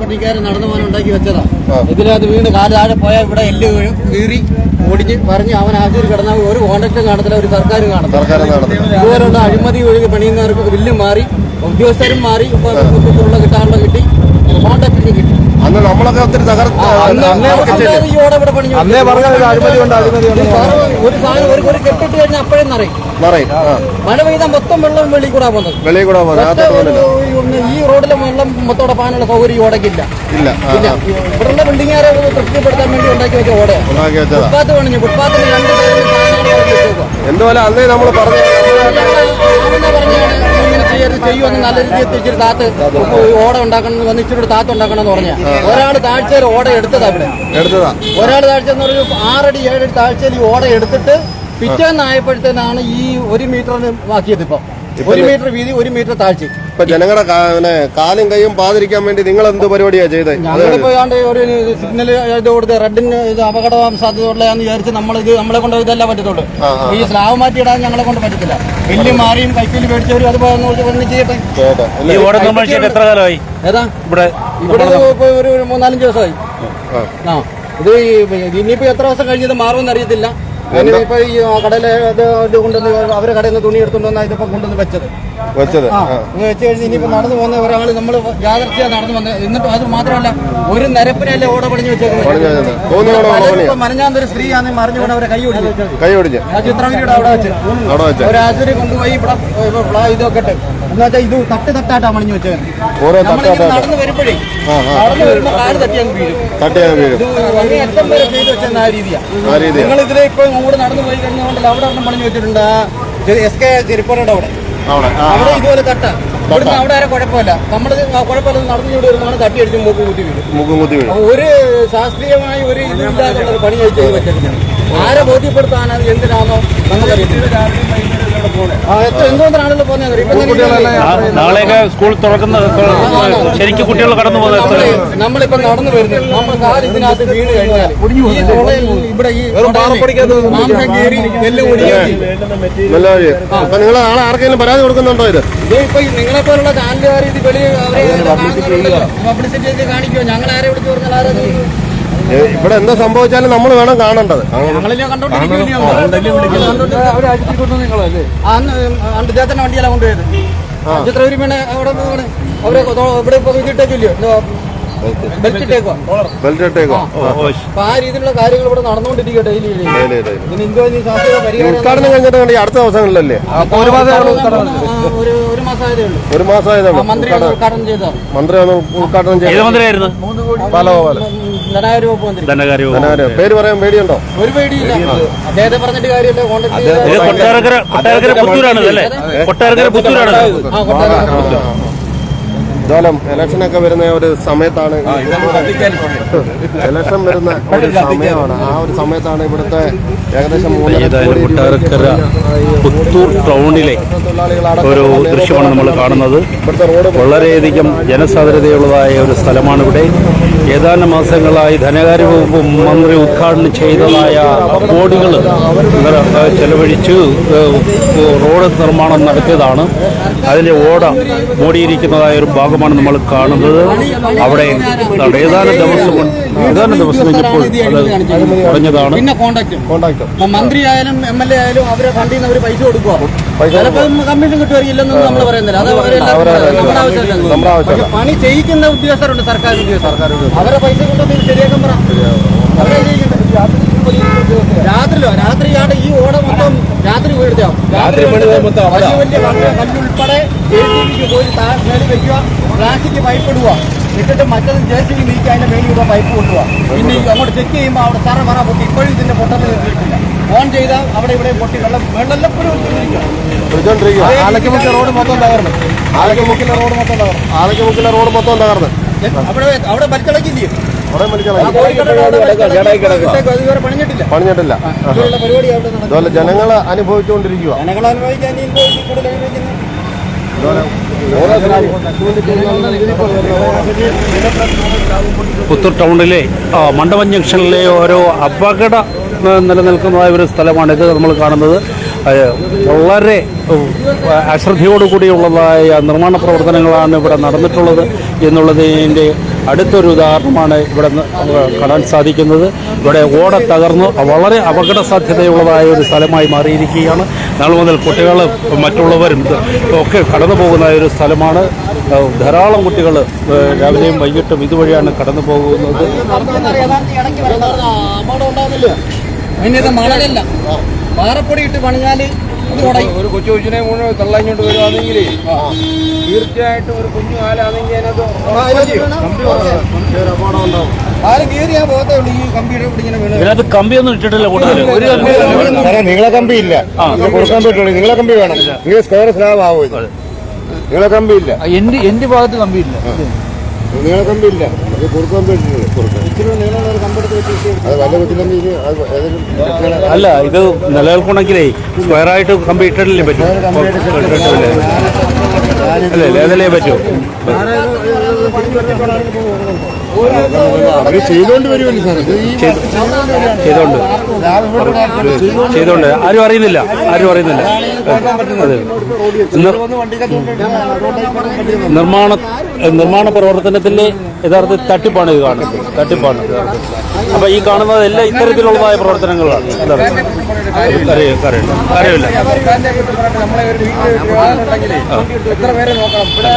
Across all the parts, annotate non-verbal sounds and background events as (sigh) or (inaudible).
കമ്പനിക്കാരൻ നടന്നു പോകാൻ ഉണ്ടാക്കി വെച്ചതാ. ഇതിനകത്ത് വീണ് കാൽ താഴെ പോയാൽ ഇവിടെ എല്ല് കീറി വീറി ഓടിഞ്ഞ് പറഞ്ഞ് അവൻ ആശുപത്രി കിടന്നാൽ ഒരു കോണ്ടക്ടും കാണത്തില്ല ഒരു സർക്കാരും കാണത്തില്ല. ഇതുപോലുള്ള അഴിമതി ഒഴുകി പണിയുന്നവർക്ക് ബില്ലും മാറി ഉദ്യോഗസ്ഥരും മാറി ഉള്ള കിട്ടാനുള്ള കിട്ടി കോൺട്രാക്റ്റിന് കിട്ടി. അന്ന് നമ്മളൊക്കെ ഒത്തിരി തകർത്ത് അന്ന് പറഞ്ഞത് അഴിമതി ഉണ്ട് അഴിമതി ഒരു സാധനം ഒരു ഒരു കെട്ടിട്ട് കഴിഞ്ഞാൽ അപ്പോഴേ നിറയും. മഴ പെയ്താൽ മൊത്തം വെള്ളം വെളിയിൽ കൂടാ പോകുന്നത്. വെളിയിൽ കൂടാ പോകുന്നത്. ഈ റോഡിലെ വെള്ളം മൊത്തോടെ പോകാനുള്ള സൗകര്യം ഓടക്കില്ല ഇല്ല. ഇവിടെ ബിൽഡിങ്ങുകാരെ തൃപ്തിപ്പെടുത്താൻ വേണ്ടി ഉണ്ടാക്കി വെച്ച വെച്ചതാ. ഫുട്പാത്ത് പണിഞ്ഞു ഫുട്പാത്തിന് രണ്ട്. എന്തുപോലെ അന്നേ നമ്മൾ പറഞ്ഞു ചെയ്യുമെന്ന് നല്ല രീതിയിൽ ഇച്ചിരി താത്ത് ഓട ഉണ്ടാക്കണം വന്ന് ഇച്ചിരി താത്ത് ഉണ്ടാക്കണം എന്ന് പറഞ്ഞാൽ ഒരാൾ താഴ്ചയിൽ ഓട എടുത്തതാ ഇവിടെ. എടുത്തതാ. ഒരാൾ താഴ്ച എന്ന് പറഞ്ഞു ആറടി ഏഴടി താഴ്ചയിൽ ഈ ഓട എടുത്തിട്ട് പിറ്റേന്നായപ്പോഴത്തേനാണ് ഈ ഒരു മീറ്ററിന് ആക്കിയത് ഇപ്പൊ. ഒരു മീറ്റർ വീതി ഒരു മീറ്റർ താഴ്ച. ഇപ്പൊ ജനങ്ങളുടെ കാലും കൈയും പാതിരിക്കാൻ വേണ്ടി നിങ്ങൾ എന്ത് പരിപാടിയാ ചെയ്തത് ഞങ്ങളിപ്പോ ഒരു സിഗ്നൽ ഇത് കൊടുത്ത് റെഡിന് ഇത് അപകടം സാധ്യതയുള്ളതാന്ന് വിചാരിച്ച് നമ്മൾ ഇത് നമ്മളെ കൊണ്ട് ഇതല്ല പറ്റത്തുള്ളൂ. ഈ സ്ലാവ് മാറ്റി ഇടാൻ ഞങ്ങളെ കൊണ്ട് പറ്റത്തില്ല. വലിയ മാറിയും കൈക്കൂലി മേടിച്ചവരും അത് വന്ന് ചെയ്യട്ടെ? എത്ര കാലമായി? ഏതാ? ഇവിടെ ഇവിടെ ഒരു മൂന്നാലഞ്ച് ദിവസമായി. ആ. ഇത് ഇനിയിപ്പോ എത്ര ദിവസം കഴിഞ്ഞത് മാറുമെന്ന് അറിയത്തില്ല. ഇപ്പൊ ഈ കടയിലെ ഇത് കൊണ്ടുവന്ന് അവരെ കടയിൽ നിന്ന് തുണി എടുത്തുകൊണ്ട് വന്നാ ഇതിപ്പോ കൊണ്ടുവന്ന് വെച്ചത്. വെച്ചത്? വെച്ച് കഴിഞ്ഞ് ഇനിയിപ്പോ നടന്നു പോകുന്ന ഒരാൾ നമ്മൾ യാദർച്ഛ്യ നടന്നു വന്നത് എന്നിട്ട് അത് മാത്രമല്ല ഒരു നിരപ്പിനല്ലേ ഓട പണിഞ്ഞു വെച്ചേക്കുന്നത് മനഞ്ഞാന്തൊരു സ്ത്രീയാന്ന് മറിഞ്ഞുകൊണ്ട് അവരെ കൈ ഒടിച്ചു കൈ ഒടിഞ്ഞ് വെച്ച്. അവിടെ വെച്ച്. ഒരു ആശുപത്രി കൊണ്ടുപോയി ഇവിടെ ഇതൊക്കെ ഇട്ട്. എന്ന് വെച്ചാൽ ഇത് തട്ട് തട്ടായിട്ടാ പണിഞ്ഞു വെച്ചത് ഓരോ നമ്മളിങ്ങനെ തട്ടാട്ടാ നടന്നു വരുമ്പോഴേ ആ, ആ. നടന്നു വരുമ്പോ കാൽ തട്ടി വീഴും. തട്ടിയാൽ വീഴും. ഇത് അങ്ങേ അറ്റം വരെ ചെയ്ത് വെച്ചെന്ന ആ രീതിയാ. ആ രീതിയാ. നിങ്ങൾ ഇതിലെ ഇപ്പൊ കൂടെ നടന്നു പോയി കഴിഞ്ഞുകൊണ്ടല്ല അവിടെ ഒരെണ്ണം പണിഞ്ഞു വെച്ചിട്ടുണ്ട്? ആ എസ് കെ ചെരിപ്പുറയുടെ അവിടെ. അവിടെ അവിടെ ഇതുപോലെ തട്ട. ഇവിടുന്ന് അവിടെ വരെ കുഴപ്പമില്ല. നമ്മൾ കുഴപ്പമില്ല നടന്നു ഇവിടെ വരുന്നതാണ് തട്ടി അടിച്ച് മൂക്ക് കുത്തി വീഴും. കുത്തി വീഴും. ഒരു ശാസ്ത്രീയമായ ഒരു ഇതില്ലാതെ പണി ചെയ്ത് വെച്ചിട്ടുണ്ട് ആരെ ബോധ്യപ്പെടുത്താനത് എന്തിനാണോ നമുക്കറിയത്തില്ല നാളെയൊക്കെ സ്കൂൾ തുറക്കുന്ന ശരിക്കും കുട്ടികൾ കടന്നു പോകുന്ന നമ്മളിപ്പോ നടന്നു വരുന്നത് നമ്മൾ കാൽ ഇതിനകത്ത് വീട് കഴിഞ്ഞാൽ ഈ തുളയിൽ ഇവിടെ ഈ മാംസം കീറി എല്ല് കൂടിയാക്കി നല്ല വഴി അപ്പൊ നിങ്ങൾ നാളെ ആർക്കെങ്കിലും പരാതി കൊടുക്കുന്നുണ്ടോ ഇത്? ഇപ്പൊ നിങ്ങളെ പോലുള്ള ചാനലുകാർ ഇത് വെളി പബ്ലിസിറ്റി കാണിക്കുമോ ഞങ്ങൾ ആരെ വിളിച്ചു പറഞ്ഞാൽ ആരാ ഇവിടെ എന്താ സംഭവിച്ചാലും നമ്മൾ വേണം കാണേണ്ടത്. വണ്ടിയെല്ലാം കൊണ്ടുപോയത്. ചിത്രപുരി അവിടെ അവരെ കൊ- ഇവിടെ ഇതിട്ടേക്കില്ലയോ ബെൽറ്റ് ഇട്ടേക്കോ ബെൽറ്റ് ഇട്ടേക്കോ അപ്പൊ ആ രീതിയിലുള്ള കാര്യങ്ങൾ ഇവിടെ നടന്നുകൊണ്ടിരിക്കുക ഡെയിലി എന്തോ ഉദ്ഘാടനം കഴിഞ്ഞിട്ട് കണ്ടി അടുത്ത ദിവസങ്ങളിലല്ലേ? ഒരു മാസം ആ, ഒരു ഒരു മാസമായതേ ഉള്ളൂ. ഒരു മാസമായതേ ഉള്ളൂ. മന്ത്രി ഉദ്ഘാടനം. ചെയ്തോ മന്ത്രി ഉദ്ഘാടനം ചെയ്തു. മന്ത്രിയായിരുന്നു? ബാലഗോപാലൻ. ധനാകാര്യ പേര് പറയാൻ പേടിയുണ്ടോ? ഒരു പേടിയില്ല. അദ്ദേഹത്തെ പറഞ്ഞിട്ട് കാര്യമില്ല കോൺടാക്ട് ഇത് ചെയ്ത കൊട്ടാരക്കര കൊട്ടാരക്കര പുത്തൂരാണ് അല്ലേ? കൊട്ടാരക്കര പുത്തൂരാണ് ആ കൊട്ടാരം ഇതുപോലെ ഇലക്ഷനൊക്കെ വരുന്ന ഒരു സമയത്താണ് ഇലക്ഷൻ വരുന്ന (laughs) ഒരു സമയമാണ്. ആ ഒരു സമയത്താണ് ഇവിടുത്തെ ഏകദേശം കൊട്ടാരക്കര പുത്തൂർ ടൗണിലെ തൊഴിലാളികളാണ് ഒരു ദൃശ്യമാണ് നമ്മൾ കാണുന്നത്. ഇവിടുത്തെ റോഡ് വളരെയധികം ജനസാന്ദ്രതയുള്ളതായ ഒരു സ്ഥലമാണ് ഇവിടെ. ഏതാനും മാസങ്ങളായി ധനകാര്യ വകുപ്പ് മന്ത്രി ഉദ്ഘാടനം ചെയ്തതായ കോടികൾ ചെലവഴിച്ച്. റോഡ് നിർമ്മാണം നടത്തിയതാണ്. അതിലെ ഓട മൂടിയിരിക്കുന്നതായ ഒരു ഭാഗമാണ് നമ്മൾ കാണുന്നത്. അവിടെ ഏതാനും ദിവസം ഏതാനും ദിവസം കഴിഞ്ഞപ്പോൾ അത് കുറഞ്ഞതാണ് പിന്നെ കോണ്ടാക്ട് കോണ്ടാക്ട് മന്ത്രി ആയാലും എം എൽ എ ആയാലും അവരെ ഫണ്ടിൽ നിന്ന് അവർ പൈസ കൊടുക്കുക പൈസ ചിലപ്പോൾ കമ്മീഷൻ കിട്ടുമായിരിക്കില്ലെന്നൊന്നും നമ്മൾ പറയുന്നില്ല. അത്. നമ്മുടെ ആവശ്യമല്ല. പണി ചെയ്യിക്കുന്ന ഉദ്യോഗസ്ഥരുണ്ട് സർക്കാർ ഉദ്യോഗസ്ഥർ. അവരെ പൈസ കൊണ്ടൊന്നും ശരിയാക്കാൻ പറ. അവരെ. രാത്രിയിലോ രാത്രി ആടെ ഈ ഓട മൊത്തം രാത്രി വീഴ്ത്താം രാത്രി വലിയ വലിയ കല്ല് കല്ലുൾപ്പെടെ പോയി താ- വെക്കുക. പ്ലാസ്റ്റിക് പൈപ്പ് ഇട്ടിട്ട് മറ്റത് ജെ സി ബി നീക്കി അതിന്റെ മേലിൽ കൂടെ പൈപ്പ് കൊണ്ടുപോകാം പിന്നെ അങ്ങോട്ട് ചെക്ക് ചെയ്യുമ്പോൾ അവിടെ തറ പറ പൊട്ടി. ഇപ്പോഴും ഇതിന്റെ പൊട്ടൽ നിർത്തിയിട്ടില്ല ഓൺ ചെയ്താൽ അവിടെ ഇവിടെ പൊട്ടി. വെള്ളം വെള്ളം റോഡ് മൊത്തം തകർന്നു. ആലക്കുമുക്കിലെ റോഡ് മൊത്തം തകർന്നു. ആലക്കുമുക്കിലെ റോഡ് മൊത്തം തകർന്നു. അവിടെ അവിടെ ഇതുവരെ പണിഞ്ഞിട്ടില്ല. ജനങ്ങളെ അനുഭവിച്ചുകൊണ്ടിരിക്കുക ജനങ്ങൾ അനുഭവിക്കാൻ പുത്തൂർ ടൗണിലെ മണ്ഡപം ജംഗ്ഷനിലെ ഓരോ അപകട നിലനിൽക്കുന്നതായ ഒരു സ്ഥലമാണിത് നമ്മൾ കാണുന്നത്. വളരെ അശ്രദ്ധയോടുകൂടിയുള്ളതായ നിർമ്മാണ പ്രവർത്തനങ്ങളാണ് ഇവിടെ നടന്നിട്ടുള്ളത് എന്നുള്ളതിന്റെ അടുത്തൊരു ഉദാഹരണമാണ് ഇവിടെ കാണാൻ സാധിക്കുന്നത്. ഇവിടെ ഓട തകർന്ന് വളരെ അപകട സാധ്യതയുള്ളതായ ഒരു സ്ഥലമായി മാറിയിരിക്കുകയാണ്. നാളെ മുതൽ കുട്ടികളും മറ്റുള്ളവരും ഒക്കെ കടന്നു പോകുന്ന ഒരു സ്ഥലമാണ്. ധാരാളം കുട്ടികൾ രാവിലെയും വൈകിട്ടും ഇതുവഴിയാണ് കടന്നു പോകുന്നത്. പാറപ്പൊടി ഇട്ട് ഉടയും ഒരു കൊച്ചു കൊച്ചിനെ മുഴുവൻ തള്ളഞ്ഞോണ്ട് വരുവാണെങ്കിൽ തീർച്ചയായിട്ടും ഒരു കുഞ്ഞു കാലാണെങ്കിൽ അതിനകത്ത് ആര് കയറി ആ പോകത്തേ ഉള്ളൂ ഈ കമ്പിയുടെ ഇവിടെ ഇങ്ങനെ കമ്പി ഒന്നും കമ്പിയൊന്നും ഇട്ടിട്ടില്ല കൂടുതൽ ഒരു കമ്പി ഇല്ല. കൊടുക്കാൻ പറ്റുള്ളൂ. നിങ്ങളെ കമ്പി വേണം. നിങ്ങൾ സ്ക്വയർ സ്ലാബ് ആവും നിങ്ങളെ കമ്പി ഇല്ല. എന്റെ എന്റെ ഭാഗത്ത് കമ്പിയില്ല. നിങ്ങളെ കമ്പി ഇല്ല. നിങ്ങളെ കമ്പി പറ്റില്ല ഇത് ഏതെങ്കിലും അല്ല ഇത് നിലനിൽക്കണമെങ്കിലേ സ്ക്വയറായിട്ട് കമ്പി ഇട്ടിട്ടില്ലേ പറ്റൂ? അല്ലേ ഏതല്ലേ പറ്റൂ? ചെയ്തോണ്ട് സാർ ചെയ്തോണ്ട് ആരും അറിയുന്നില്ല. ആരും അറിയുന്നില്ല. നിർമ്മാണ നിർമ്മാണ പ്രവർത്തനത്തിന്റെ യഥാർത്ഥ തട്ടിപ്പാണ് ഇത് കാണുന്നത്. തട്ടിപ്പാണ്. അപ്പൊ ഈ കാണുന്നത് എല്ലാം ഇത്തരത്തിലുള്ളതായ പ്രവർത്തനങ്ങളാണ്. അറിയില്ല എത്ര പേരെ നോക്കണം ഇവിടെ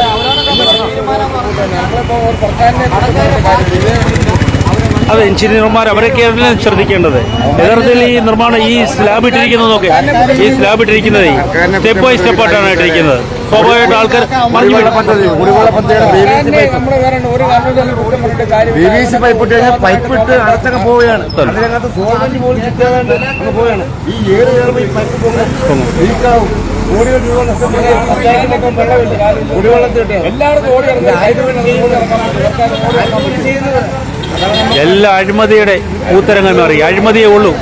നമ്മളിപ്പോ ഒരു സർക്കാരിനെ കുറിച്ച് കാര്യമില്ല. അതെ എഞ്ചിനീയർമാർ അവരൊക്കെയാണ് ശ്രദ്ധിക്കേണ്ടത്. യഥാർത്ഥത്തിൽ ഈ നിർമ്മാണം ഈ സ്ലാബ് ഇട്ടിരിക്കുന്നതൊക്കെ ഈ സ്ലാബ് ഇട്ടിരിക്കുന്നത് സ്റ്റെപ്പ് ബൈ സ്റ്റെപ്പ് ആയിട്ടാണ് ഇട്ടിരിക്കുന്നത്. സ്വാഭാവികമായിട്ട് ആൾക്കാർ മറിഞ്ഞു പോവുകയാണ്. കോടികൾ രൂപ. കുടിവെള്ളത്തിൽ എല്ലായിടത്തും ഓടി ഇറങ്ങി എല്ലാ അഴിമതിയുടെ ഉത്തരങ്ങൾ മാറി അഴിമതിയേ ഉള്ളൂ.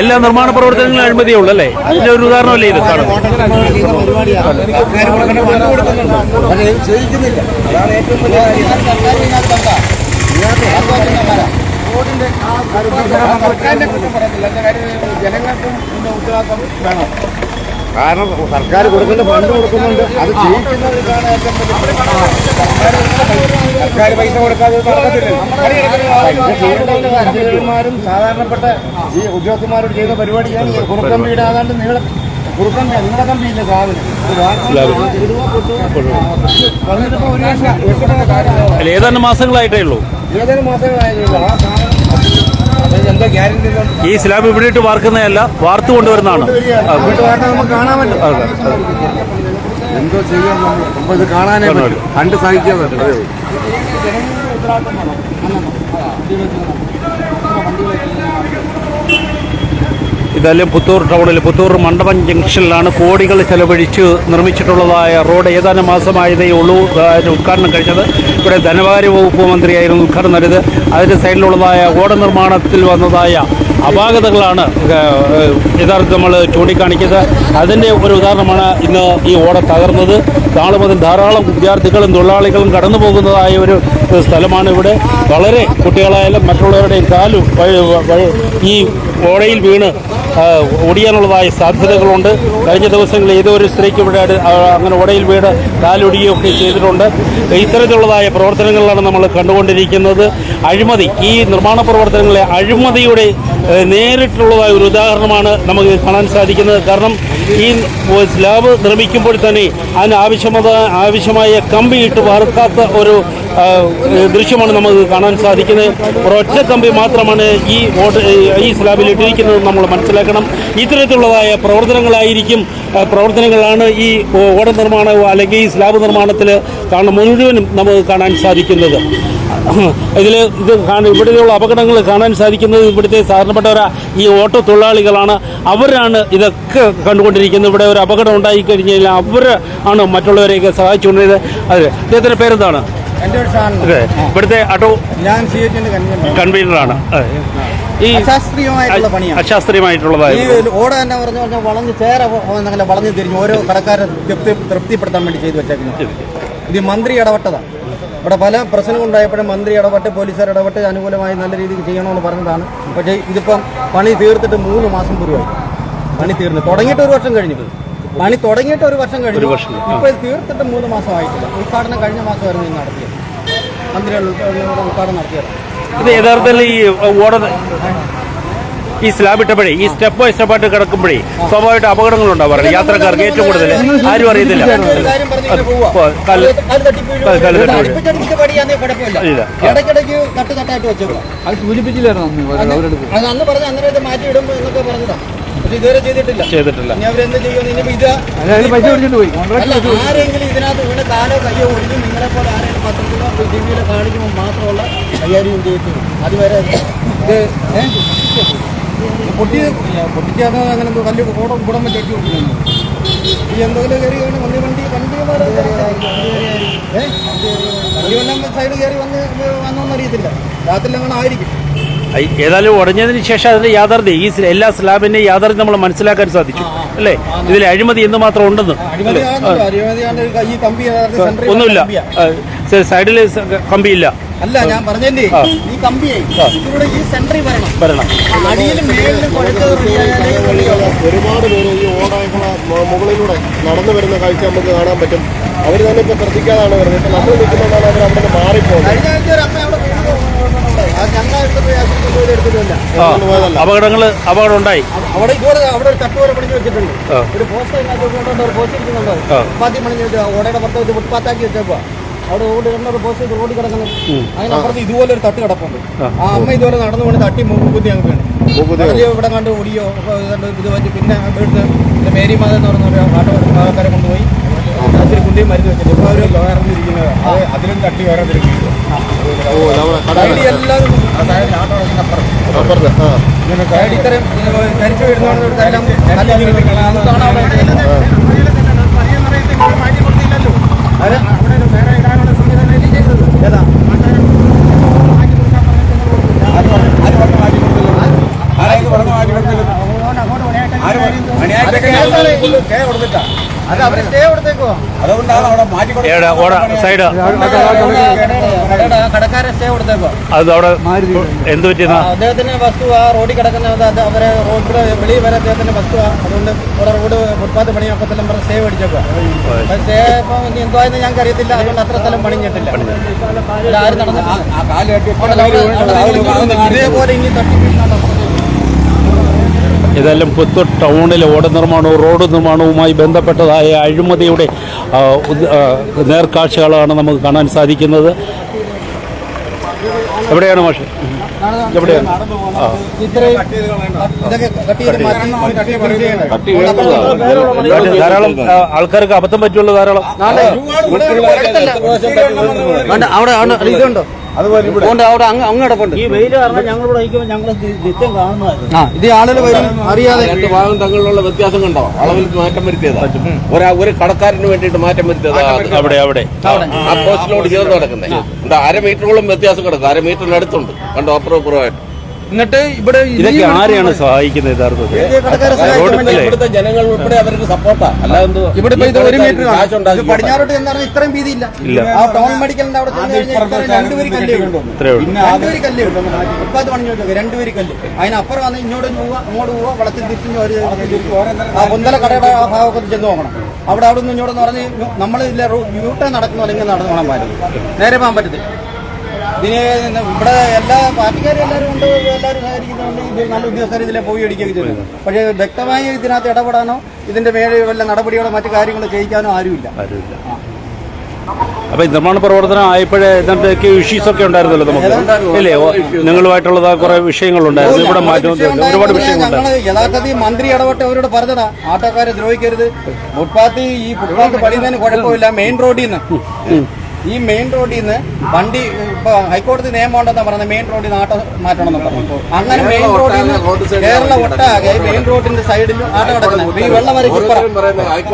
എല്ലാ നിർമ്മാണ പ്രവർത്തനങ്ങളും അഴിമതിയേ ഉള്ളൂ അല്ലേ? അതിന്റെ ഒരു ഉദാഹരണമല്ലേ ഇത്? കാര്യം. സർക്കാരിനെ കാര്യം ജനങ്ങൾക്കും ഉത്തരവാദിത്വം വേണം. കാരണം സർക്കാർ കൊടുക്കുന്ന ഫണ്ട് കൊടുക്കുന്നുണ്ട്. അത് ഏറ്റവും വലിയ സർക്കാർ പൈസ കൊടുക്കാതെ സാധാരണപ്പെട്ട ഈ ഉദ്യോഗസ്ഥന്മാരോട് ചെയ്ത പരിപാടിയാണ് കുറുക്കമ്പി ഇടാതാണ്ട് നിങ്ങൾ കുറുക്കമ്പി കമ്പി കമ്പിയില്ല സാധനം? ഏതാനും മാസങ്ങളായിട്ടേ ഉള്ളൂ. ഏതാനും മാസങ്ങളായിട്ടേ ഉള്ളൂ. ആ സാധനം അതിന് എന്താ ഗ്യാരണ്ടി ഈ സ്ലാബ് ഇവിടെ ഇട്ട് വാർക്കുന്നതല്ല വാർത്ത് കൊണ്ടുവരുന്നതാണ്. എന്തോ ചെയ്യാൻ നമ്മൾ ഇത് കാണാനേ പറ്റും. കണ്ട് സഹിക്കാൻ പറ്റും. ഇതെല്ലാം പുത്തൂർ ടൗണിൽ പുത്തൂർ മണ്ഡപം ജംഗ്ഷനിലാണ് കോടികൾ ചെലവഴിച്ച് നിർമ്മിച്ചിട്ടുള്ളതായ റോഡ് ഏതാനും മാസമായതേ ഉള്ളൂ. ഉദ്ഘാടനം കഴിച്ചത് ഇവിടെ ധനകാര്യ വകുപ്പ് മന്ത്രിയായിരുന്നു ഉദ്ഘാടനം നൽകിയത് അതിന്റെ സൈഡിലുള്ളതായ ഓട നിർമ്മാണത്തിൽ വന്നതായ അപാകതകളാണ് യഥാർത്ഥം നമ്മൾ ചൂണ്ടിക്കാണിക്കുന്നത്. അതിന്റെ ഒരു ഉദാഹരണമാണ് ഇന്ന് ഈ ഓട തകർന്നത്. നാളെ മുതൽ ധാരാളം വിദ്യാർത്ഥികളും തൊഴിലാളികളും കടന്നു പോകുന്നതായ ഒരു സ്ഥലമാണ് ഇവിടെ. വളരെ കുട്ടികളായാലും മറ്റുള്ളവരുടെയും കാലും ഈ ഓടയിൽ വീണ് ഒടിയാനുള്ളതായ സാധ്യതകളുണ്ട്. കഴിഞ്ഞ ദിവസങ്ങളിൽ ഏതോ ഒരു സ്ത്രീക്ക് ഇവിടെ അങ്ങനെ ഓടയിൽ വീട് കാലൊടിയുകയൊക്കെ ചെയ്തിട്ടുണ്ട്. ഇത്തരത്തിലുള്ളതായ പ്രവർത്തനങ്ങളിലാണ് നമ്മൾ കണ്ടുകൊണ്ടിരിക്കുന്നത്. അഴിമതി ഈ നിർമ്മാണ പ്രവർത്തനങ്ങളെ അഴിമതിയുടെ നേരിട്ടുള്ളതായ ഒരു ഉദാഹരണമാണ് നമുക്ക് കാണാൻ സാധിക്കുന്നത്. കാരണം ഈ സ്ലാബ് നിർമ്മിക്കുമ്പോൾ തന്നെ അതിന് ആവശ്യമത ആവശ്യമായ കമ്പി ഇട്ട് വാർക്കാത്ത ഒരു ദൃശ്യമാണ് നമുക്ക് കാണാൻ സാധിക്കുന്നത്. ഒരൊറ്റ കമ്പി മാത്രമാണ് ഈ വോട്ട് ഈ സ്ലാബിൽ ഇട്ടിരിക്കുന്നത് നമ്മൾ മനസ്സിലാക്കണം. ഇത്തരത്തിലുള്ളതായ പ്രവർത്തനങ്ങളായിരിക്കും പ്രവർത്തനങ്ങളാണ് ഈ ഓട നിർമ്മാണവും അല്ലെങ്കിൽ ഈ സ്ലാബ് നിർമ്മാണത്തിൽ കാണുന്ന മുഴുവനും നമുക്ക് കാണാൻ സാധിക്കുന്നത്. ഇതിൽ ഇത് കാണ ഇവിടെയുള്ള അപകടങ്ങൾ കാണാൻ സാധിക്കുന്നത് ഇവിടുത്തെ സാധാരണപ്പെട്ടവരാ ഈ ഓട്ടോ തൊഴിലാളികളാണ്. അവരാണ് ഇതൊക്കെ കണ്ടുകൊണ്ടിരിക്കുന്നത്. ഇവിടെ ഒരു അപകടം ഉണ്ടായിക്കഴിഞ്ഞാൽ അവർ ആണ് മറ്റുള്ളവരെയൊക്കെ സഹായിച്ചുകൊണ്ടിരുന്നത് അതെ അദ്ദേഹത്തിന്റെ പേരെന്താണ്? അതെ ഇവിടുത്തെ ഓട്ടോ ഞാൻ സി എച്ചിന്റെ കൺവീനറാണ്. ഈ അശാസ്ത്രീയമായിട്ടുള്ള പണിയാണ്. അശാസ്ത്രീയമായിട്ടുള്ളതായ ഈ ഓട തന്നെ പറഞ്ഞു പറഞ്ഞാൽ വളഞ്ഞ് ചേര എന്നങ്ങനെ വളഞ്ഞു തിരിഞ്ഞു ഓരോ കടക്കാരെ തൃപ്തി തൃപ്തിപ്പെടുത്താൻ വേണ്ടി ചെയ്തു വെച്ചേക്കുന്നത്. ഇത് മന്ത്രി ഇടപെട്ടതാണ്. ഇവിടെ പല പ്രശ്നം ഉണ്ടായപ്പോഴും മന്ത്രി ഇടപെട്ട് പോലീസുകാർ ഇടപെട്ട് അനുകൂലമായി നല്ല രീതിയിൽ ചെയ്യണമെന്ന് പറഞ്ഞതാണ്. പക്ഷേ ഇതിപ്പം പണി തീർത്തിട്ട് മൂന്ന് മാസം പൂർവമായി പണി തീർന്നു. തുടങ്ങിയിട്ട് ഒരു വർഷം കഴിഞ്ഞു പണി തുടങ്ങിയിട്ട് ഒരു വർഷം കഴിഞ്ഞു. ഒരു വർഷം, ആ. ഇപ്പൊ തീർത്തിട്ട് മൂന്ന് മാസം ആയിട്ടില്ല. ഉദ്ഘാടനം കഴിഞ്ഞ മാസമായിരുന്നു ഇത് നടത്തിയത്. മന്ത്രികൾ ഉദ്ഘാടനം നടത്തിയത്. ഇത് യഥാർത്ഥത്തിൽ ഈ ഓട ഈ സ്ലാബ് ഇട്ടപ്പോഴേ ഈ സ്റ്റെപ്പ് ബൈ സ്റ്റെപ്പായിട്ട് കിടക്കുമ്പോഴേ സ്വാഭാവികമായിട്ട് അപകടങ്ങൾ ഉണ്ടാവാറുണ്ട് യാത്രക്കാർക്ക് ഏറ്റവും കൂടുതൽ ആരും അറിയത്തില്ല. അത് സൂചിപ്പിച്ചില്ലായിരുന്നു അന്ന്? പറഞ്ഞ അന്നേരം മാറ്റി ഇടുമ്പോ എന്നൊക്കെ പറഞ്ഞതാ. ഇതുവരെ ചെയ്തിട്ടില്ല. ചെയ്തിട്ടില്ല. ഇനി അവരെന്ത് ചെയ്യുമെന്ന് ഇനി ഇത് ആരെങ്കിലും ഇതിനകത്ത് വീണ് കാലോ കയ്യോ ഒഴിഞ്ഞ് നിങ്ങളെ പോലെ ആരെങ്കിലും പത്രത്തിലോ ടി വിയിലോ കാണിക്കുമ്പോൾ മാത്രമുള്ള കൈകാര്യം ചെയ്യത്തുള്ളൂ. അതുവരെ ഇത്? പൊട്ടി പൊട്ടിക്കാതെ അങ്ങനെ എന്തോ കല്ല് കൂടെ കൂടം കൊടുക്കുന്നു ഈ എന്തെങ്കിലും കയറി കാണും വണ്ടി വണ്ടി വണ്ടി വണ്ടി വല്ലം സൈഡ് കയറി വന്ന് വന്നോന്നറിയത്തില്ല രാത്രി അങ്ങനെ ആയിരിക്കും. ഐ, ഏതായാലും ഉടഞ്ഞതിന് ശേഷം അതിന്റെ യാഥാർത്ഥ്യം ഈ എല്ലാ സ്ലാബിന്റെയും യാഥാർത്ഥ്യം നമ്മൾ മനസ്സിലാക്കാൻ സാധിച്ചു അല്ലേ? ഇതിൽ അഴിമതി എന്ന് മാത്രം ഉണ്ടെന്ന് ഒന്നുമില്ല. സൈഡിൽ സൈഡിൽ കമ്പിയില്ല. അല്ല ഞാൻ പറഞ്ഞല്ലേ. ഈ കമ്പിയെ ഈ സെന്ററിൽ വരണം. വരണം. അടിയിലും മേളിലും ഒരുപാട് പേര് ഈ ഓടായ്മ മുകളിലൂടെ നടന്നു വരുന്ന കാഴ്ച നമുക്ക് കാണാൻ പറ്റും. അവർ തന്നെ ഇപ്പൊ ശ്രദ്ധിക്കാതാണ് വരുന്നത് നമ്മൾ നിൽക്കുന്നതാണ് അവർ അവിടെ നിന്ന് മാറിപ്പോകുന്നത് കഴിഞ്ഞ ആഴ്ച ഒരു അമ്മ അവിടെ വീണു അവിടെ. അത് ഞങ്ങൾ എടുത്തിട്ട് ആശുപത്രിയിൽ പോയി എടുത്തിട്ടില്ല ആ അപകടങ്ങൾ അപകടം ഉണ്ടായി അവിടെ അവിടെ ഒരു തട്ടുവര പണിഞ്ഞു വെച്ചിട്ടുണ്ട്. ഒരു പോസ്റ്റ് അതിനകത്ത് ഒരു പോസ്റ്റ് ഇരിക്കുന്നുണ്ട്. ഫുട്പാത്തിൽ പണിഞ്ഞ് വെച്ചാൽ ഓടയുടെ പുറത്ത് വെച്ച് ഫുട്പാത്താക്കി അവിടെ റോഡ് കിടന്ന പോസ്റ്റ് ചെയ്ത് റോഡിൽ കിടക്കുന്നു. അതിനപ്പുറത്ത് ഇതുപോലെ ഒരു തട്ട് കിടപ്പുണ്ട്. ആ. അമ്മ ഇതുപോലെ നടന്നു കൊണ്ട് തട്ടി മൂക്കുത്തി അങ്ങ് വീണ്. ഇവിടെ കണ്ട് ഓടിയോ ഇത് പറ്റി പിന്നെ വീട്ടിൽ പിന്നെ മേരി മാത എന്ന് പറഞ്ഞ ആട്ടോ ആൾക്കാരെ കൊണ്ടുപോയി. അതിൽ കുണ്ടിയും മരുന്ന് വെച്ചിട്ട് ഇപ്പോൾ അവർ വേർന്നിരിക്കുന്നത് അതിലും തട്ടി വേറെ ഓ നമ്മുടെ കട എല്ലാവരും അപ്പുറത്ത് ആ സൈഡിൽ ഇത്രയും കരിച്ചു വരുന്നതെല്ലാം നല്ല രീതിയിൽ അതാണ് അവിടെ? ഏതാ? ആര് പറഞ്ഞു? മാറ്റി കൊടുത്തില്ലെന്ന്? ആര് പറഞ്ഞു? ഇതിൽ സ്റ്റേ കൊടുത്തിട്ടാ. സൈഡ്. അത് അവിടെ എന്ത് ആ, അദ്ദേഹത്തിന്റെ അദ്ദേഹത്തിന് വസ്തു ആ റോഡിൽ കിടക്കുന്ന അവരെ റോഡിൽ വെളിയിൽ വരെ അദ്ദേഹത്തിന്റെ വസ്തു ആ അതുകൊണ്ട് അവിടെ റോഡ് ഫുട്പാത്ത് പണിയൊക്കത്തെല്ലാം പറഞ്ഞ് സേവ് മേടിച്ചേക്കുക സ്റ്റേ ഇപ്പം ഇനി എന്തുവായെന്ന് ഞങ്ങൾക്ക് അറിയത്തില്ല അതുകൊണ്ട് അത്ര സ്ഥലം പണിഞ്ഞിട്ടില്ല ഇവിടെ ആരും നടന്നിട്ടില്ല ഇതേപോലെ ഇനി തട്ടി വീഴുന്നുണ്ടോ? ഇതെല്ലാം പുത്തൂർ ടൗണിലെ ഓട നിർമ്മാണവും റോഡ് നിർമ്മാണവുമായി ബന്ധപ്പെട്ടതായ അഴിമതിയുടെ നേർക്കാഴ്ചകളാണ് നമുക്ക് കാണാൻ സാധിക്കുന്നത്. എവിടെയാണ് മാഷ്? എവിടെയാണ്? ധാരാളം ആൾക്കാർക്ക് അബദ്ധം പറ്റിയുള്ള ധാരാളം? അവിടെ അവിടെ ഇതുണ്ടോ അതുകൊണ്ട് അവിടെ ഈ വെയിൽ കാരണം ഞങ്ങളിവിടെ നിൽക്കുമ്പോൾ ഞങ്ങൾ നിത്യം കാണുന്നതായിരുന്നു. ആ ഇത് ആളുകൾ വരും അറിയാതെ രണ്ട് ഭാഗം തമ്മിലുള്ള വ്യത്യാസം കണ്ടോ അളവിൽ മാറ്റം വരുത്തിയതാ. ഒരു ഒരു കടക്കാരന് വേണ്ടിയിട്ട് മാറ്റം വരുത്തിയതാ. അവിടെ അവിടെ ആ പോസ്റ്റിലോട് ചേർന്ന് കിടക്കുന്നത് അര മീറ്ററോളം വ്യത്യാസം കിടക്കും അര മീറ്ററിനടുത്തുണ്ട് കണ്ടോ അപ്പുറം ഇപ്പുറമായിട്ട് എന്നിട്ട് ഇവിടെ ഇതൊക്കെ ആരെയാണ് സഹായിക്കുന്നത് യഥാർത്ഥത്തിൽ? ജനങ്ങൾ ഉൾപ്പെടെ അവർക്ക് സപ്പോർട്ടാ അല്ലാതെ ഇവിടെ ഇത് ഒരു മീറ്റർ പടിഞ്ഞാറോട്ട് എന്ന് പറഞ്ഞാൽ ഇത്രയും വീതിയില്ല ആ ടൗൺ മെഡിക്കലിന്റെ അവിടെ ചെന്ന് കഴിഞ്ഞാൽ ഇത്രയും രണ്ടുപേര് കല്ലേ ഉള്ളൂ. ഇത്രയേ ഉള്ളൂ രണ്ടുപേര് കല്ലേ ഉള്ളൂ മുപ്പത് പണി ചോദിച്ചോക്കെ രണ്ടുപേര് കല്ല്. അതിനപ്പുറം വന്ന് ഇങ്ങോട്ട് പോവുക അങ്ങോട്ട് പോവുക വളത്തിൽ തിരിച്ചു ഒരു ആ കുന്തല കടയുടെ ആ ഭാഗമൊക്കെ ചെന്ന് നോക്കണം. അവിടെ അവിടെ നിന്ന് ഇങ്ങോട്ട് പറഞ്ഞ് നമ്മൾ ഇല്ല യൂട്ടേ നടക്കുന്നു അല്ലെങ്കിൽ നടന്നു പോകണം പാടില്ല. നേരെ പോകാൻ പറ്റത്തില്ല. ഇതിന് ഇവിടെ എല്ലാ പാർട്ടിക്കാരും എല്ലാവരും ഉണ്ട് എല്ലാവരും സഹകരിക്കുന്നുണ്ട് ഇത് നല്ല ഉദ്യോഗസ്ഥർ ഇതിലെ പോയി അടിക്കുകയൊക്കെ ചെയ്തു. പക്ഷേ വ്യക്തമായി ഇതിനകത്ത് ഇടപെടാനോ ഇതിന്റെ മേലെ വല്ല നടപടികളോ മറ്റു കാര്യങ്ങളോ ചെയ്യിക്കാനോ ആരുമില്ല. ആരുമില്ല. അപ്പൊ നിർമ്മാണ പ്രവർത്തനം ആയപ്പോഴേ എന്തൊക്കെ ഇഷ്യൂസ് ഒക്കെ ഉണ്ടായിരുന്നല്ലോ നമുക്ക്. ഇല്ലേ? നിങ്ങളുമായിട്ടുള്ളത് കുറെ വിഷയങ്ങളുണ്ടായിരുന്നു. ഇവിടെ മാറ്റം ഒരുപാട് വിഷയങ്ങളുണ്ടായിരുന്നു യഥാർത്ഥത്തിൽ മന്ത്രി ഇടപെട്ട് അവരോട് പറഞ്ഞതാ ആട്ടോക്കാരെ ദ്രോഹിക്കരുത്. ഫുട്പാത്ത് ഈ ഫുട്പാത്ത് പണിയുന്നതിന് കുഴപ്പമില്ല മെയിൻ റോഡിൽ നിന്ന്. ഈ മെയിൻ റോഡിൽ നിന്ന് വണ്ടി ഇപ്പൊ ഹൈക്കോടതി നിയമം ഉണ്ടെന്നാ പറഞ്ഞ മെയിൻ റോഡിൽ നിന്ന് ആട്ടോ മാറ്റണം എന്ന് പറഞ്ഞു അങ്ങനെ മെയിൻ റോഡിൽ നിന്ന് കേരള ഒട്ടാകെ മെയിൻ റോഡിന്റെ സൈഡിൽ ആട്ടോ കിടക്കുന്നത് ഈ വെള്ളം വരെ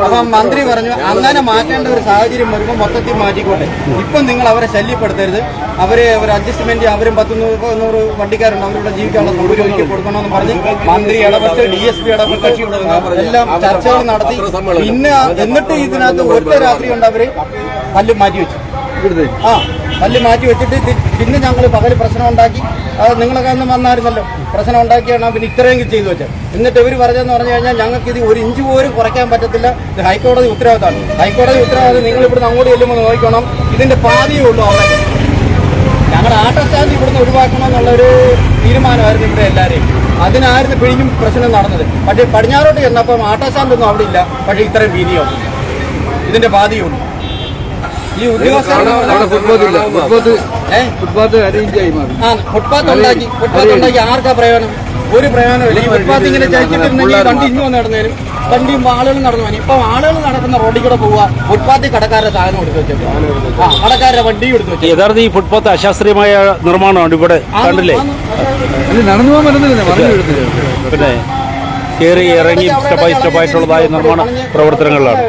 അപ്പൊ മന്ത്രി പറഞ്ഞു അങ്ങനെ മാറ്റേണ്ട ഒരു സാഹചര്യം വരുമ്പോൾ മൊത്തത്തിൽ മാറ്റിക്കോട്ടെ. ഇപ്പം നിങ്ങൾ അവരെ ശല്യപ്പെടുത്തരുത്. അവർ ഒരു അഡ്ജസ്റ്റ്മെന്റ് അവരും പത്ത് നൂറ് വണ്ടിക്കാരുണ്ട്. അവരുടെ ജീവിക്കാനുള്ള സൗകര്യം ഒരുക്കി കൊടുക്കണമെന്ന് പറഞ്ഞ് മന്ത്രി ഇടപെട്ട് ഡി എസ് പി ഇടപെട്ട് എല്ലാം ചർച്ചകൾ നടത്തി. പിന്നെ എന്നിട്ട് ഇതിനകത്ത് ഒറ്റ രാത്രി കൊണ്ട് അവർ കല്ല് മാറ്റി വെച്ചു ആ പല്ല് മാറ്റി വെച്ചിട്ട് പിന്നെ ഞങ്ങൾ പകൽ പ്രശ്നം ഉണ്ടാക്കി അത് നിങ്ങളൊക്കെ അന്ന് വന്നായിരുന്നല്ലോ. പ്രശ്നം ഉണ്ടാക്കിയാണ് പിന്നെ ഇത്രയും ചെയ്തു വെച്ചത്. എന്നിട്ട് ഇവർ പറഞ്ഞതെന്ന് പറഞ്ഞു കഴിഞ്ഞാൽ ഞങ്ങൾക്ക് ഇത് ഒരു ഇഞ്ച് പോലും കുറയ്ക്കാൻ പറ്റത്തില്ല. ഇത് ഹൈക്കോടതി ഉത്തരവാദിത്തമാണ് ഹൈക്കോടതി ഉത്തരവാദിത്തം നിങ്ങൾ ഇവിടുന്ന് അങ്ങോട്ട് ചെല്ലുമ്പോൾ നോക്കണം ഇതിന്റെ പാതിയേ ഉള്ളൂ അവിടെ. ഞങ്ങളുടെ ആട്ടോ സ്റ്റാൻഡ് ഇവിടുന്ന് ഒഴിവാക്കണമെന്നുള്ളൊരു തീരുമാനമായിരുന്നു ഇവിടെ എല്ലാവരെയും. അതിനായിരുന്നു പിഴിഞ്ഞും പ്രശ്നം നടന്നത്. പക്ഷേ പടിഞ്ഞാറോട്ട് ചെന്നപ്പം ആട്ടോ സ്റ്റാൻഡൊന്നും അവിടെ ഇല്ല. പക്ഷേ ഇത്രയും വീതിയോ ഇതിന്റെ ഉദ്യോഗസ്ഥർ ഫുട്പാത്ത് ഉണ്ടാക്കി ഫുട്പാത്ത് ഉണ്ടാക്കി ആർക്കാ പ്രയോജനം? ഒരു പ്രയോജനമില്ല ഈ ഫുട്പാത്ത് ഇങ്ങനെ ചരിച്ചിട്ടുണ്ടെങ്കിൽ വണ്ടി ഇങ്ങ് വന്ന് നടന്നേരും. വണ്ടിയും ആളുകൾ നടന്നു പോകാൻ ഇപ്പം ആളുകൾ നടക്കുന്ന റോഡിൽ കൂടെ പോവുക ഫുട്പാത്തിൽ കടക്കാരുടെ സാധനം എടുത്ത് വെച്ചേക്കും. ആ കടക്കാരുടെ വണ്ടിയും എടുത്ത് വെച്ചു യഥാർത്ഥ ഈ ഫുട്പാത്ത് അശാസ്ത്രീയമായ നിർമ്മാണമാണ് ഇവിടെ കണ്ടില്ലേ? നടന്നു പോകാൻ പറ്റുന്നില്ല പിന്നെ കയറി ഇറങ്ങി സ്റ്റെപ്പ് ബൈ സ്റ്റെപ്പ് സ്റ്റെപ്പായിട്ടുള്ളതായ നിർമ്മാണ പ്രവർത്തനങ്ങളിലാണ്.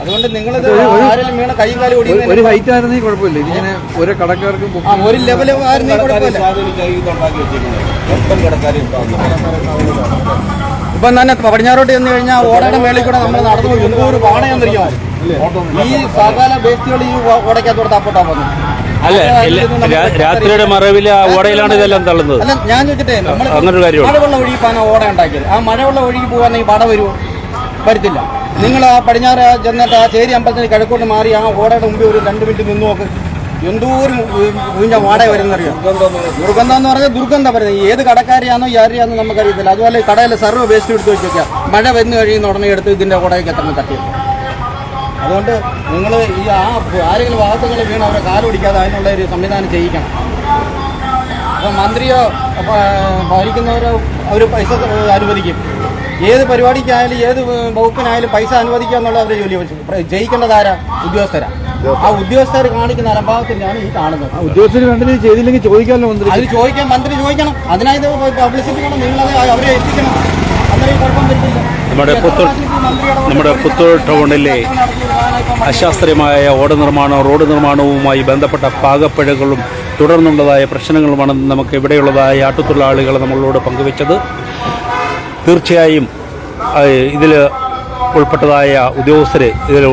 അതുകൊണ്ട് നിങ്ങൾ ആരെങ്കിലും കൈ കൈയും ഓടി ഒരു ഹൈറ്റ് ആയിരുന്നെങ്കിൽ കുഴപ്പമില്ല. ഇതിങ്ങനെ ഓരോ കടക്കാർക്കും ഒരു ലെവൽ ആയിരുന്നെങ്കിൽ കുഴപ്പമില്ല. ഇപ്പം തന്നെ പടിഞ്ഞാറോട്ട് ചെന്ന് കഴിഞ്ഞാൽ ഓടയുടെ മേളിൽ കൂടെ നമ്മൾ നടന്നു പോയി ഒരു പാണയെന്നിരിക്കും ഈ സകല വേസ്റ്റുകൾ ഈ ഓടയ്ക്കകത്തോടെ താപ്പോട്ടാ അല്ല രാ- രാത്രിയുടെ മറവിൽ ആ ഓടയിലാണ് ഇതെല്ലാം തള്ളുന്നത്. അല്ല ഞാൻ ചോദിച്ചിട്ടേ നമ്മൾ ഒരു കാര്യം മഴവെള്ള ഒഴുകിപ്പാണ് ഓട ഉണ്ടാക്കിയത്. ആ മഴവെള്ള ഒഴുകി പോകാനെങ്കിൽ പാട വരുമോ വരത്തില്ല. നിങ്ങൾ ആ പടിഞ്ഞാറ് ചെന്നിട്ട് ആ ചേരി അമ്പലത്തിന് കിഴക്കോട്ട് മാറി ആ ഓടയുടെ മുമ്പിൽ ഒരു രണ്ട് മിനിറ്റ് നിന്ന് നോക്ക്. എന്തോരം ഊഞ്ഞ വാടക വരുന്നറിയാം? ദുർഗന്ധം എന്ന് പറഞ്ഞാൽ ദുർഗന്ധം പറയുന്നത് ഏത് കടക്കാരിയാണോ ഈ ആരെയാണെന്ന് നമുക്കറിയത്തില്ല. അതുപോലെ കടയിലെ സർവ വേസ്റ്റ് എടുത്ത് വെച്ചേക്കാം മഴ വന്നു കഴിയുന്ന ഉടനെ എടുത്ത് ഇതിന്റെ ഓടയൊക്കെ തന്നെ തട്ടി. അതുകൊണ്ട് നിങ്ങൾ ഈ ആ ആരെങ്കിലും വാഹനങ്ങൾ വീണ് അവരെ കാലുപിടിക്കാതെ അതിനുള്ള ഒരു സംവിധാനം ചെയ്യിക്കണം. അപ്പോൾ മന്ത്രിയോ ഭരിക്കുന്നവരോ അവർ പൈസ അനുവദിക്കും. ഏത് പരിപാടിക്കായാലും ഏത് വകുപ്പിനായാലും പൈസ അനുവദിക്കുക എന്നുള്ള അവരുടെ ജോലി വെച്ചു ജയിക്കേണ്ടത് ആരാ? ഉദ്യോഗസ്ഥരാ. ആ ഉദ്യോഗസ്ഥർ. കാണിക്കുന്ന അലംഭാവത്തിന്റെയാണ് ഈ കാണുന്നത്. ഉദ്യോഗസ്ഥർ കണ്ടിട്ട് ചെയ്തില്ലെങ്കിൽ ചോദിക്കാമല്ലോ മന്ത്രി അത് ചോദിക്കാൻ മന്ത്രി ചോദിക്കണം. അതിനായത് പബ്ലിസിറ്റി വേണം. നിങ്ങളത് അവരെ എത്തിക്കണം. അന്നേരം കുഴപ്പം പറ്റില്ല നമ്മുടെ പുത്തൂർ നമ്മുടെ പുത്തൂർ ടൗണിലെ അശാസ്ത്രീയമായ ഓട നിർമ്മാണവും റോഡ് നിർമ്മാണവുമായി ബന്ധപ്പെട്ട പാകപ്പിഴകളും തുടർന്നുള്ളതായ പ്രശ്നങ്ങളുമാണ് നമുക്ക് ഇവിടെയുള്ളതായ ആട്ടുതൊഴിലാളികൾ നമ്മളോട് പങ്കുവെച്ചത്. തീർച്ചയായും ഇതിൽ ഉൾപ്പെട്ടതായ ഉദ്യോഗസ്ഥരെ ഇതിൽ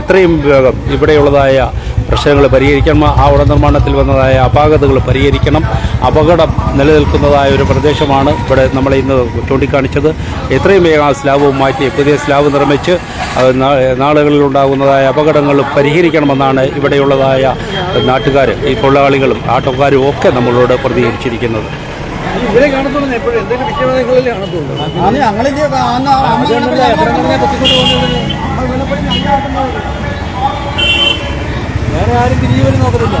എത്രയും വേഗം ഇവിടെയുള്ളതായ പ്രശ്നങ്ങൾ പരിഹരിക്കണം. ആ ഉടൻ നിർമ്മാണത്തിൽ വന്നതായ അപാകതകൾ പരിഹരിക്കണം. അപകടം നിലനിൽക്കുന്നതായ ഒരു പ്രദേശമാണ് ഇവിടെ നമ്മളെ ഇന്ന് ചൂണ്ടിക്കാണിച്ചത്. എത്രയും വേഗം ആ സ്ലാബ് മാറ്റി പുതിയ സ്ലാബ് നിർമ്മിച്ച് നാളുകളിൽ ഉണ്ടാകുന്നതായ അപകടങ്ങൾ പരിഹരിക്കണമെന്നാണ് ഇവിടെയുള്ളതായ നാട്ടുകാർ ഈ തൊഴിലാളികളും ആട്ടോക്കാരും ഒക്കെ നമ്മളോട് പ്രതികരിച്ചിരിക്കുന്നത്. ഇവിടെ കാണത്തുള്ളൂ എപ്പോഴും എന്തെങ്കിലും വിഷയങ്ങളിൽ കാണത്തുള്ളൂ. വേറെ ആരും തിരിഞ്ഞു വരും നോക്കത്തില്ല.